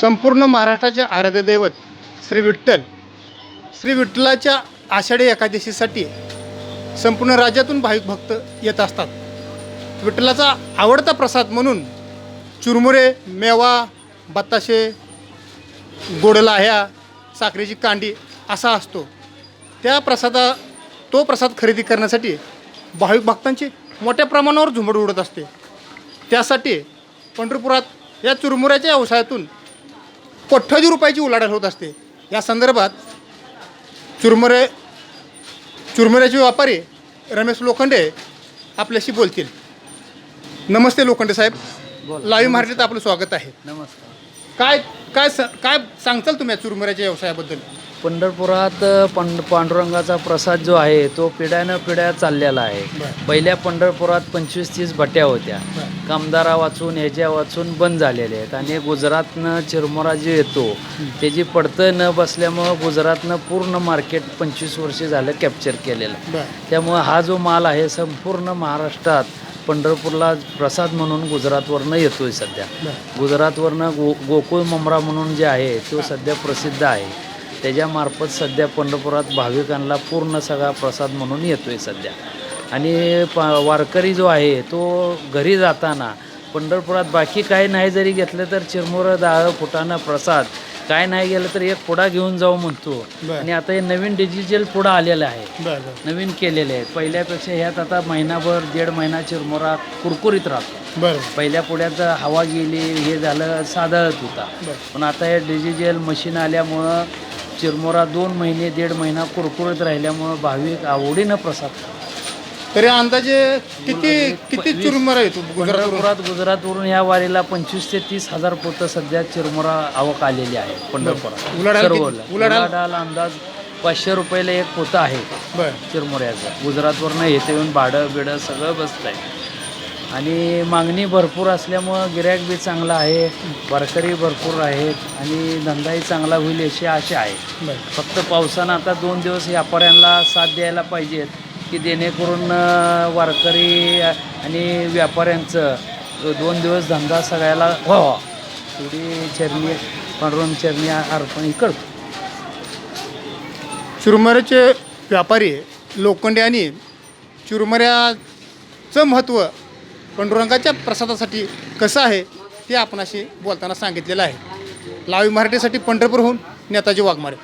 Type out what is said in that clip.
संपूर्ण महाराष्ट्राचे आराध्य दैवत श्री विठ्ठल श्री विठ्ठलाच्या आषाढी एकादशीसाठी संपूर्ण राज्यातून भाविक भक्त येत असतात. विठ्ठलाचा आवडता प्रसाद म्हणून चुरमुरे मेवा बताशे गोडलाह्या साखरेची कांडी असा असतो. त्या प्रसादा तो प्रसाद खरेदी करण्यासाठी भाविक भक्तांची मोठ्या प्रमाणावर झुंबड उडत असते. त्यासाठी पंढरपुरात या चुरमुऱ्याच्या व्यवसायातून कोट्यावधी रुपयाची उलाढाल होत असते. या संदर्भात चुरमुरे चुरमुऱ्याचे व्यापारी रमेश लोखंडे आपल्याशी बोलतील. नमस्ते लोखंडे साहेब. लाईव्ह महाराष्ट्रात आपलं स्वागत आहे. नमस्कार. काय काय स काय सांगताल तुम्ही या चुरमुऱ्याच्या व्यवसायाबद्दल? पंढरपुरात पंड पांडुरंगाचा प्रसाद जो आहे तो पिढ्यानं पिढ्या चाललेला आहे. पहिल्या पंढरपुरात पंचवीस तीस भट्ट्या होत्या. कामदारा वाचून ह्याच्या वाचून बंद झालेल्या आहेत आणि गुजरातनं चिरमुरा जे येतो त्याची पडतं न बसल्यामुळं गुजरातनं पूर्ण मार्केट पंचवीस वर्ष झालं कॅप्चर केलेलं. त्यामुळं हा जो माल आहे संपूर्ण महाराष्ट्रात पंढरपूरला प्रसाद म्हणून गुजरातवरनं येतोय सध्या. गुजरातवरनं गो गोकुळ ममरा म्हणून जे आहे तो सध्या प्रसिद्ध आहे. त्याच्यामार्फत सध्या पंढरपुरात भाविकांना पूर्ण सगळा प्रसाद म्हणून येतो आहे सध्या. आणि प वारकरी जो आहे तो घरी जाताना पंढरपुरात बाकी काही नाही जरी घेतलं तर चिरमुरं डाळ फुटाणं प्रसाद काय नाही गेलं तर एक पुडा घेऊन जाऊ म्हणतो. आणि आता हे नवीन डिजिटल पुडा आलेला आहे. नवीन केलेले आहेत. पहिल्यापेक्षा ह्यात आता महिनाभर दीड महिना चिरमुरा कुरकुरीत राहतो. बरं. पहिल्या पुढ्यात हवा गेली हे झालं सादळत होता. पण आता हे डिजिटल मशीन आल्यामुळं चिरमुरा दोन महिने दीड महिना कुरकुरीत राहिल्यामुळं भाविक आवडीनं प्रसाद. खातात. तरी अंदाजे किती किती चुरमुरा येतो गुजरातवरून? पंढरपुरात गुजरातवरून या वारीला पंचवीस ते तीस हजार पोतं सध्या चिरमुरा आवक आलेली आहे पंढरपुरात. उलाढाल अंदाज पाचशे रुपयाला एक पोतं आहे. बरं. चिरमुऱ्याचं. गुजरातवरनं येथे येऊन भाडं बिडं सगळं बसतं आहे आणि मागणी भरपूर असल्यामुळं गिऱ्हाईक बी चांगलं आहे वारकरी भरपूर आहेत आणि धंदाही चांगला होईल अशी आशा आहे. फक्त पावसानं आता दोन दिवस व्यापाऱ्यांना साथ द्यायला पाहिजेत की जेणेकरून वारकरी आणि व्यापाऱ्यांचं दोन दिवस धंदा सगळ्याला व्हावा. थोडी चरणी पांडुरंग चरणी अर्पण करतो. चुरमुऱ्याचे व्यापारी लोखंडे आणि चुरमुऱ्याचं महत्त्व पंडुरंगाच्या प्रसादासाठी कसं आहे ते आपणाशी बोलताना सांगितलेलं आहे. लावी मराठीसाठी पंढरपूरहून नेताजी वाघमारे.